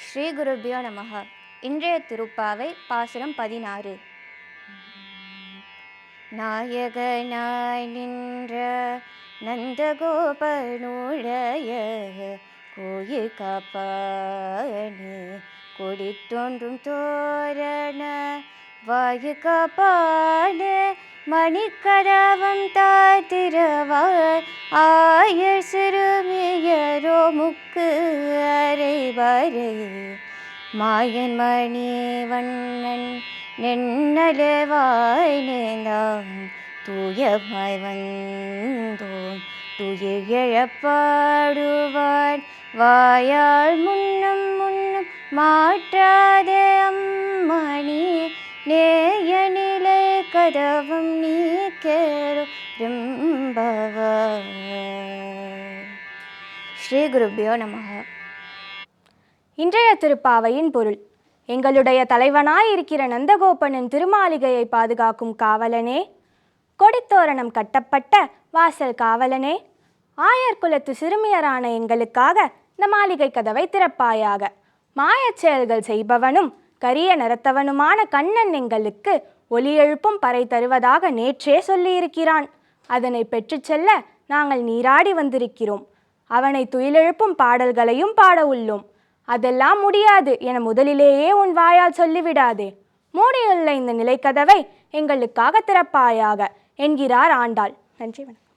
ஸ்ரீ குருபியோ நமக. இன்றைய திருப்பாவை பாசுரம் பதினாறு. நாயகனாய் நின்ற நந்தகோபனுடைய கோயில் காப்பானே. கொடி தோன்றும் தோரண வாயு காப்பானே. மணிக்கரவம் தாய் சிறுமியரோ முக்கு அறைவரே மாயன் மணி வண்ணன் நென்னலவாய் நேர்ந்தான் தூயமாய் வந்தோன் துயிர் எழப்பாடுவான் வாயால் முன்னும் முன்னும் மாற்றாதே அம்மணி நேய நிலை கதவும் நீ கேரும் ஸ்ரீ குருபியோ நமக. இன்றைய திருப்பாவையின் பொருள் எங்களுடைய தலைவனாயிருக்கிற நந்தகோபனின் திருமாளிகையை பாதுகாக்கும் காவலனே. கொடித்தோரணம் கட்டப்பட்ட வாசல் காவலனே. ஆயர் குலத்து சிறுமியரான எங்களுக்காக இந்த மாளிகை கதவை திறப்பாயாக. மாயச் செயல்கள் செய்பவனும் கரிய நிறத்தவனுமான கண்ணன் எங்களுக்கு ஒலி எழுப்பும் பறை தருவதாக நேற்றே சொல்லியிருக்கிறான். அதனை பெற்றுச் செல்ல நாங்கள் நீராடி வந்திருக்கிறோம். அவனை துயிலெழுப்பும் பாடல்களையும் பாட உள்ளோம். அதெல்லாம் முடியாது என முதலிலேயே உன் வாயால் சொல்லிவிடாதே. மூடியுள்ள இந்த நிலைக்கதவை எங்களுக்காக திறப்பாயாக என்கிறார் ஆண்டாள். நன்றி வணக்கம்.